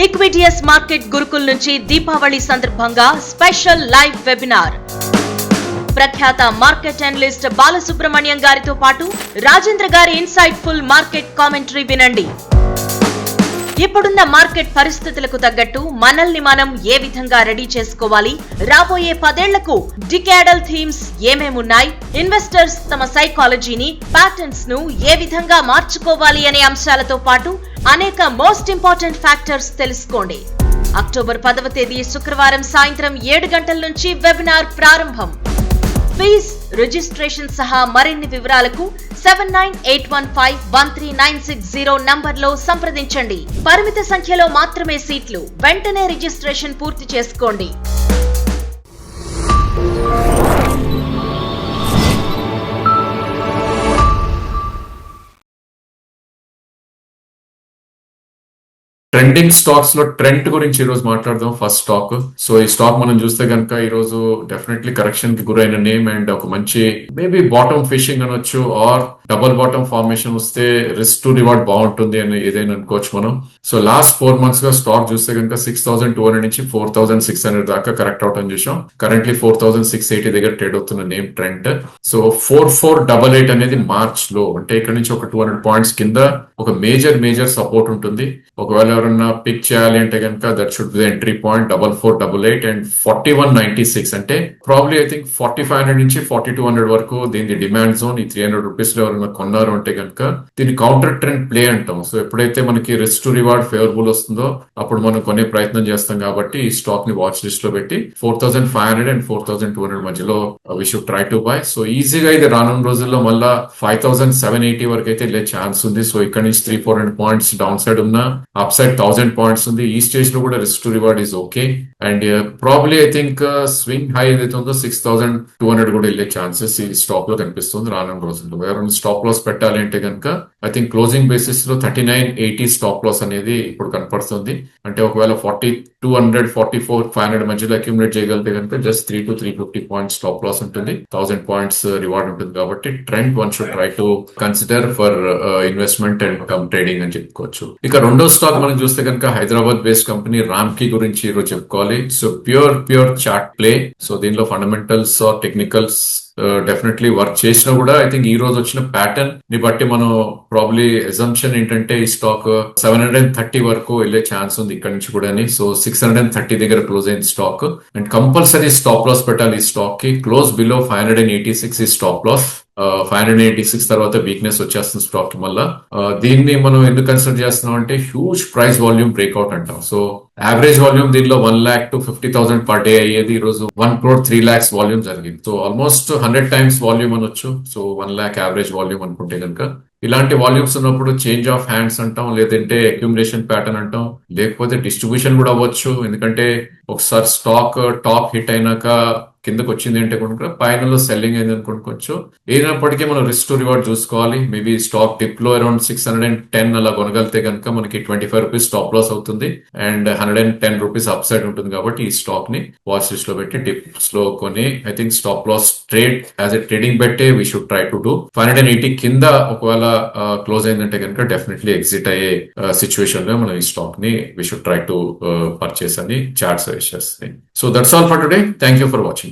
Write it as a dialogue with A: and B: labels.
A: ఈక్విటియస్ market Gurukul నుంచి దీపావళి సందర్భంగా special live webinar. ప్రఖ్యాత మార్కెట్ అనలిస్ట్ బాలసుబ్రహ్మణ్యం గారితో పాటు రాజేంద్ర గారి ఇన్సైట్ ఫుల్ మార్కెట్ కామెంటరీ వినండి. ఇప్పుడున్న మార్కెట్ పరిస్థితులకు తగ్గట్టు మనల్ని మనం ఏ విధంగా రెడీ చేసుకోవాలి? రాబోయే పదేళ్ళకు డికాడల్ థీమ్స్ ఏమేమున్నాయి ఇన్వెస్టర్స్ తమ సైకాలజీని ప్యాటర్న్స్ను ఏ విధంగా మార్చుకోవాలి అనే అంశాలతో పాటు అనేక మోస్ట్ ఇంపార్టెంట్ ఫ్యాక్టర్స్ తెలుసుకోండి. అక్టోబర్ పదవ తేదీ శుక్రవారం సాయంత్రం ఏడు గంటల నుంచి వెబినార్ ప్రారంభం. ఫీజ్ రిజిస్ట్రేషన్ సహా మరిన్ని వివరాలకు seven nine eight one five one three nine six zero నంబర్లో సంప్రదించండి. పరిమిత సంఖ్యలో మాత్రమే సీట్లు. వెంటనే రిజిస్ట్రేషన్ పూర్తి చేసుకోండి.
B: ట్రెండింగ్ స్టాక్స్లో ట్రెండ్ గురించి ఈ రోజు మాట్లాడదాం ఫస్ట్ స్టాక్ సో ఈ స్టాక్ మనం చూస్తే కనుక ఈ రోజు డెఫినెట్లీ కరెక్షన్కి గురైన నేమ్ అండ్ ఒక మంచి మేబీ బాటమ్ ఫిషింగ్ అనొచ్చు ఆర్ డబుల్ బాటమ్ ఫార్మేషన్ వస్తే రిస్క్ టు రివార్డ్ బాగుంటుంది అని ఏదైనా అనుకోవచ్చు మనం. సో లాస్ట్ ఫోర్ మంత్స్గా స్టాక్ చూస్తే కనుక సిక్స్ థౌసండ్ టూ హండ్రెడ్ నుంచి ఫోర్ థౌసండ్ సిక్స్ హండ్రెడ్ దాకా కరెక్ట్ అవటం చూసాం. Currently four thousand six eighty దగ్గర ట్రేడ్ అవుతున్న name trend. So four four double eight అనేది మార్చ్లో అంటే ఇక్కడ నుంచి ఒక టూ హండ్రెడ్ పాయింట్స్ కింద ఒక మేజర్ మేజర్ సపోర్ట్ ఉంటుంది. ఒకవేళ ఎవరన్నా పిక్ చేయాలి అంటే కనుక that should be entry point double four double eight and forty one ninety six అంటే probably I think forty five hundred నుంచి ఫార్టీ టూ హండ్రెడ్ వరకు దీని డిమాండ్ జోన్ ఈ త్రీ హండ్రెడ్ రూపీస్లో ఎవరైనా కొన్నారు అంటే కనుక దీన్ని కౌంటర్ ట్రెండ్ ప్లే అంటాం. సో ఎప్పుడైతే మనకి రిస్క్ టు రివార్డ్ ఫేవరబుల్ వస్తుందో అప్పుడు మనం కొనే ప్రయత్నం చేస్తాం కాబట్టి ఈ స్టాక్ని వాచ్ లిస్ట్లో పెట్టి four thousand five hundred and four thousand two hundred మధ్యలో we should try to buy so ఈజీగా ఇది రానున్న రోజుల్లో మళ్ళా ఫైవ్ థౌసండ్ సెవెన్ ఎయిటీ వరకు అయితే వెళ్ళే ఛాన్స్ ఉంది. సో ఇక్కడ నుంచి three four hundred points down side ఉన్న అప్ సైడ్ థౌసండ్ పాయింట్స్ ఉంది. ఈ స్టేజ్లో కూడా risk to reward is okay and probably I think swing high ఏదైతే ఉందో సిక్స్ థౌసండ్ టూ హండ్రెడ్ కూడా వెళ్ళే ఛాన్సెస్ ఈ స్టాక్లో కనిపిస్తుంది రానున్న రోజుల్లో. వేరే స్టాప్ లాస్ పెట్టాలి అంటే కనుక ఐ థింక్ క్లోజింగ్ బేసిస్లో thirty nine eighty stop loss అనేది ఇప్పుడు కనపడుతుంది. అంటే ఒకవేళ forty two hundred forty four five hundred మధ్యలో అక్యుమిలేట్ చేయగలిగితే కనుక just three to three fifty points stop loss ఉంటుంది. థౌసండ్ పాయింట్స్ రివార్డ్ ఉంటుంది కాబట్టి trend one should try to consider for investment and come trading అని చెప్పుకోవచ్చు. ఇక రెండో స్టాక్ మనం చూస్తే కనుక హైదరాబాద్ బేస్డ్ కంపెనీ రామ్కి గురించి ఈరోజు చెప్పుకోవాలి. So pure pure chart play so దీనిలో fundamentals or technicals Uh, definitely work చేసినా కూడా ఐ థింక్ ఈ రోజు వచ్చిన ప్యాటర్న్ని బట్టి మనం ప్రాబ్లీ ఎజంప్షన్ ఏంటంటే ఈ stock seven hundred and thirty వరకు వెళ్ళే ఛాన్స్ ఉంది ఇక్కడ నుంచి కూడా so six hundred and thirty దగ్గర క్లోజ్ అయింది stock and compulsory stop loss పెట్టాలి ఈ స్టాక్కి. Close below five hundred and eighty six ఈ stop loss five hundred eighty six తర్వాత వీక్నెస్ వచ్చేస్తుంది స్టాక్ మళ్ళా. దీన్ని మనం ఎందుకు కన్సిడర్ చేస్తున్నాం అంటే హ్యూజ్ ప్రైస్ వాల్యూమ్ బ్రేక్అవుట్ అంటాం. సో యావరేజ్ వాల్యూమ్ దీనిలో one lakh two fifty thousand per day అయ్యేది ఈ రోజు one crore three lakhs volume జరిగింది. So almost hundred times volume అనొచ్చు. So one lakh average volume అనుకుంటే కనుక. ఇలాంటి వాల్యూమ్స్ ఉన్నప్పుడు చేంజ్ ఆఫ్ హ్యాండ్స్ అంటాం లేదంటే అక్యుమిలేషన్ ప్యాటర్న్ అంటాం లేకపోతే డిస్ట్రిబ్యూషన్ కూడా అవ్వచ్చు. ఎందుకంటే ఒకసారి స్టాక్ టాప్ హిట్ అయినాక కిందకు వచ్చింది అంటే కనుక పైన సెల్లింగ్ అయింది అనుకోవచ్చు అయినప్పటికీ మనం రిస్క్ టు రివార్డ్ చూసుకోవాలి. Maybe stock డిప్లో around six hundred and ten అలా కొనగలితే కనుక మనకి twenty five rupees stop loss అవుతుంది. And hundred and ten rupees up side ఉంటుంది కాబట్టి ఈ స్టాక్ని వాచ్ లిస్ట్లో పెట్టి టిప్స్లో కొని I think stop loss trade as a trading పెట్టే we should try to do five hundred and eighty కింద ఒకవేళ క్లోజ్ అయిందంటే కనుక డెఫినెట్లీ ఎగ్జిట్ అయ్యే సిచ్యువేషన్లో మనం ఈ స్టాక్ని we should try to purchase అని చార్ట్ సజెస్ట్ చేస్తుంది so that's all for today thank you for watching